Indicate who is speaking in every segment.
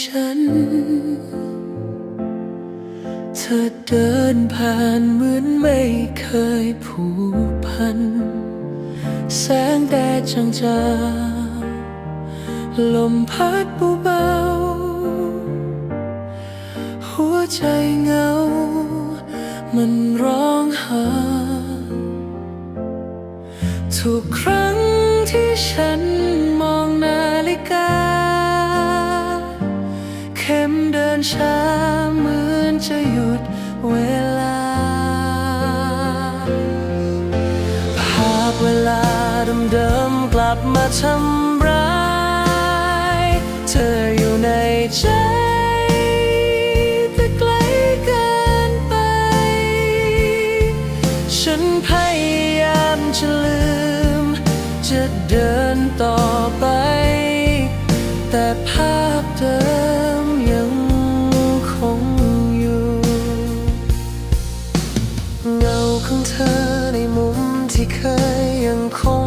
Speaker 1: ฉัน เธอเดินผ่านเหมือนไม่เคยผูกพัน แสงแดดจางๆลมพัดเบาๆหัวใจเหงา มันร้องหา ทุกครั้งที่ฉัน ลับมาทำร้าย เธออยู่ในใจ แต่ไกลเกินไป ฉันพยายามจะลืม จะเดินต่อไป แต่ภาพเดิมยังคงอยู่เงาของเธอในมุมที่เคยยังคง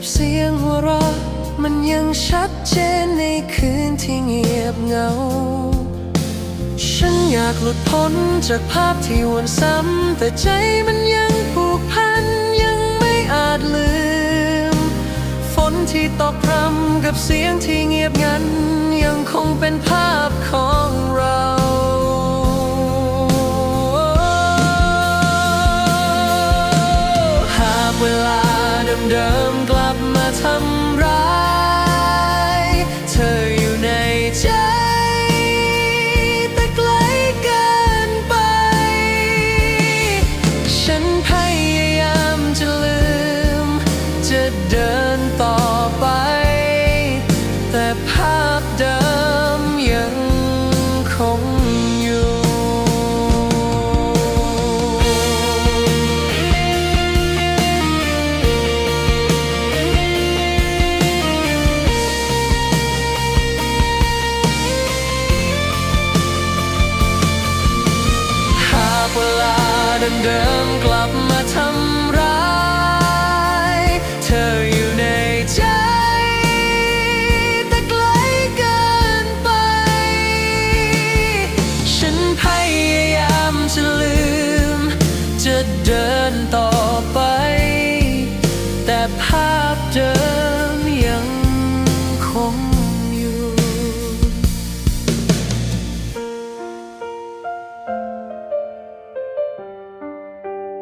Speaker 1: กับเสียงหัวเราะมันยังชัดเจนในคืนที่เงียบเหงา ฉันอยากหลุดพ้นจากภาพที่วนซ้ำ แต่ใจมันยังผูกพันยังไม่อาจลืม ฝนที่ตกพรำกับเสียงที่เงียบงันยังคงเป็นภาพของ เดิมกลับมาทำร้าย เธออยู่ในใจ แต่ไกลเกินไป ฉันพยายามจะลืม จะเดินต่อไป แต่ภาพเจอ